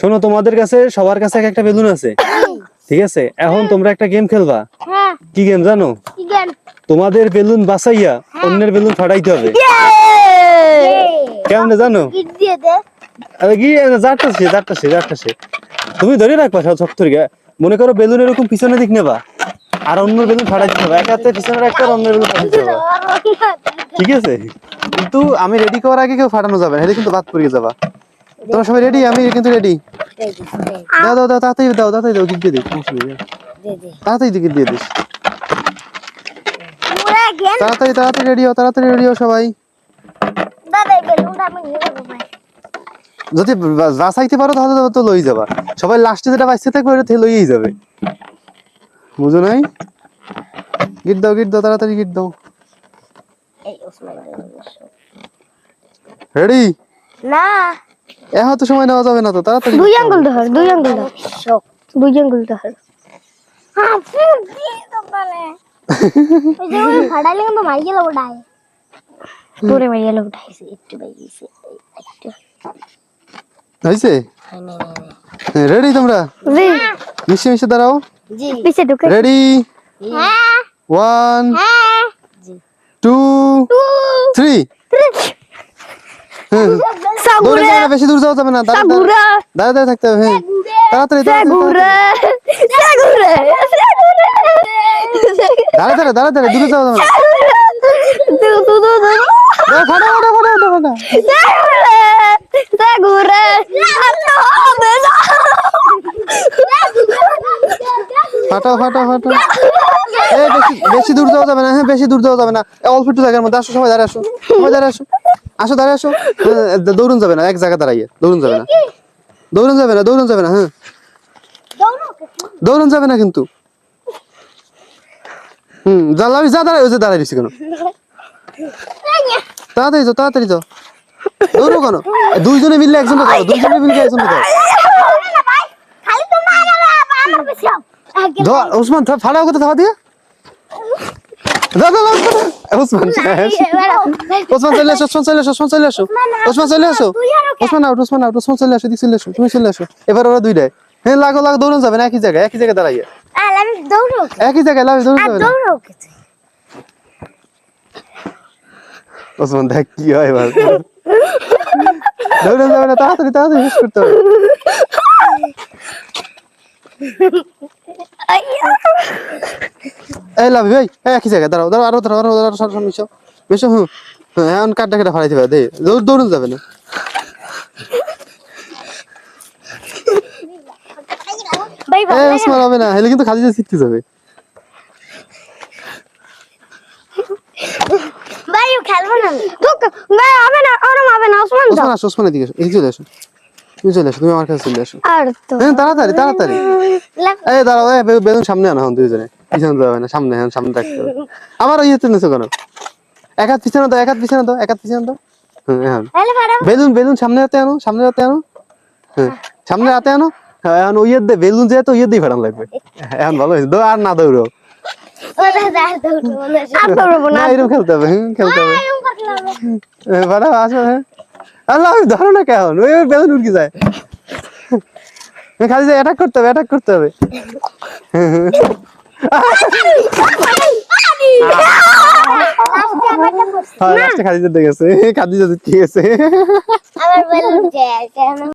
শোনো তোমাদের কাছে সবার কাছে একটা বেলুন আছে। ঠিক আছে? এখন তোমরা একটা গেম খেলবা। হ্যাঁ। কি গেম জানো? তোমাদের বেলুন বাসাইয়া অন্যের বেলুন ফাটাইতে হবে। কেমনে জানো? কি দিয়ে দে। আরে কি যারটা সে যারটা সে যারটা সে। তুমি ধরে রাখবা শক্ত মনে করো বেলুন এরকম পিছনে দিক নেবা। আর অন্য বেলুন ফাটাইতে হবে। এক হাতে পিছনে রাখতে আর অন্য বেলুন ফাটাইতে হবে। ঠিক আছে? কিন্তু আমি রেডি করার আগে কেউ ফাটানো যাবে না। হেলে কিন্তু বাদ পড়ে যাবা। তোমরা সবাই রেডি আমি কিন্তু রেডি দাও দাও দাও তাড়াতাড়ি দাও তাড়াতাড়ি দাও দিক দিয়ে দিই। সমস্যা নেই, দাও। দে দে তাড়াতাড়ি দিকে দিয়ে দিস। পুরা গেম তাড়াতাড়ি তাড়াতাড়ি রেডি হও তাড়াতাড়ি রেডি হও সবাই। যদি বাঁচাইতে পারো তাহলে তো- তো লই যাবা। সবাই লাস্টে যেটা বাঁচতে থাকবে ওটা লইয়েই যাবে। বুঝো নাই? গিট দাও গিট দাও তাড়াতাড়ি গিট দাও। এই ওসমান রেডি না। এখন তো সময় নেওয়া যাবে না তো তাড়াতাড়ি। দুই আঙ্গুল ধর দুই আঙ্গুল ধর। শোক দুই আঙ্গুল ধর। হ্যাঁ ফুল দিয়ে তো পারে ওই যে ওই ফাড়াইলে কিন্তু মারি গেল ওটাই তোরে মারিয়া লোক উঠাই একটু বাইছে একটু। হয়েছে? হ্যাঁ না না রেডি তোমরা? জি। মিশে মিশে দাঁড়াও। জি। পিছে ঢুকে। রেডি হ্যাঁ। ওয়ান হ্যাঁ টু থ্রি দৌড়ে যাবে বেশি দূর যাওয়া যাবে না। দাঁড়া সাগুরা। দাঁড়া দাঁড়া থাকতে হবে হ্যাঁ। তাড়াতাড়ি দাঁড়া দূরে যাওয়া যাবে ফাটা বেশি বেশি দূর যাওয়া যাবে না হ্যাঁ বেশি দূর যাওয়া যাবে না। অল্প একটু জায়গার মধ্যে আসো সবাই দাঁড়ায় আসো সবাই দাঁড়ায় আসো। আসো দাঁড়ায় আসো। হ্যাঁ, দৌড়ুন যাবে না এক জায়গায় দাঁড়াইয়ে দৌড়ুন যাবে না। দৌড়ুন যাবে না দৌড়ুন যাবে না হ্যাঁ। দৌড়ুন যাবে না কিন্তু। হুম জ্বালাবি যা দাঁড়াই ওই যে দাঁড়াই দিছি কেন? তাড়াতাড়ি যাও তাড়াতাড়ি যাও। দৌড়ো কেন? দুইজনে মিললে একজন যাও দুইজনে মিললে একজন বেশি ধর ওসমান ফাড়াও কথা থাবা দিয়ে। দাও দাও, দাও। ওসমান। ওসমান চলে আসো ওসমান চলে আসো ওসমান চলে আসো। ওসমান চলে আসো। ওসমান আউট ওসমান আউট ওসমান চলে আসো দিক চলে আসো তুমি চলে আসো। এবার ওরা দুইটাই। হ্যাঁ লাগো লাগো দৌড়ন যাবে না একই জায়গায় একই জায়গায় দাঁড়াইয়ে। একই জায়গায় লাগো দৌড়ন যাবে না। ওসমান দেখ কি হয় এবার। দৌড়ন যাবে না তাড়াতাড়ি তাড়াতাড়ি শেষ করতে হবে। এই লাভ ভাই একই জায়গায় দাঁড়াও দাঁড়াও আরও দাঁড়াও আরও দাঁড়াও সর মিশো মিশো হুম এখন কাটটা কেটে ফাড়াইতে হবে দে দৌড় দৌড়ন যাবে না। হবে না হেলে কিন্তু খালি ছিটকে যাবে। ভাই খেলব না। আমি। না হবে না ওরম হবে না ওসমান ওসমান আসো ওসমান এদিকে চলে আসো। তুমি চলে আসো তুমি আমার কাছে চলে আসো। হ্যাঁ তাড়াতাড়ি তাড়াতাড়ি। এই দাঁড়াও এই বে- সামনে আনো এখন দুইজনে। পিছনে যাবে না সামনে হ্যাঁ সামনে রাখতে হবে। আবার ওই হাতে নেছো কেন? এক হাত পিছনে দাও এক হাত পিছনে দাও এক হাত পিছনে দাও। হ্যাঁ বেলুন বেলুন সামনে হাতে আনো সামনে হাতে আনো। হ্যাঁ সামনে হাতে আনো। হ্যাঁ, এখন ওই হাত দিয়ে বেলুন যেহেতু ওই দিয়ে ফেরান লাগবে। এখন ভালো হয়েছে। দৌ আর না দৌড়ো। আর দৌড়ো না। না। এরকম খেলতে হবে খেলতে হবে। এরকম করতে হবে। হ্যাঁ, ফাটাও আসো হ্যাঁ। আল্লাহ আমি ধরো না কেমন ওই ওই বেলুন যায় হ্যাঁ, খালি অ্যাটাক করতে হবে অ্যাটাক করতে হবে খাদিজা দেখেছে খাদিজা যেতে গেছে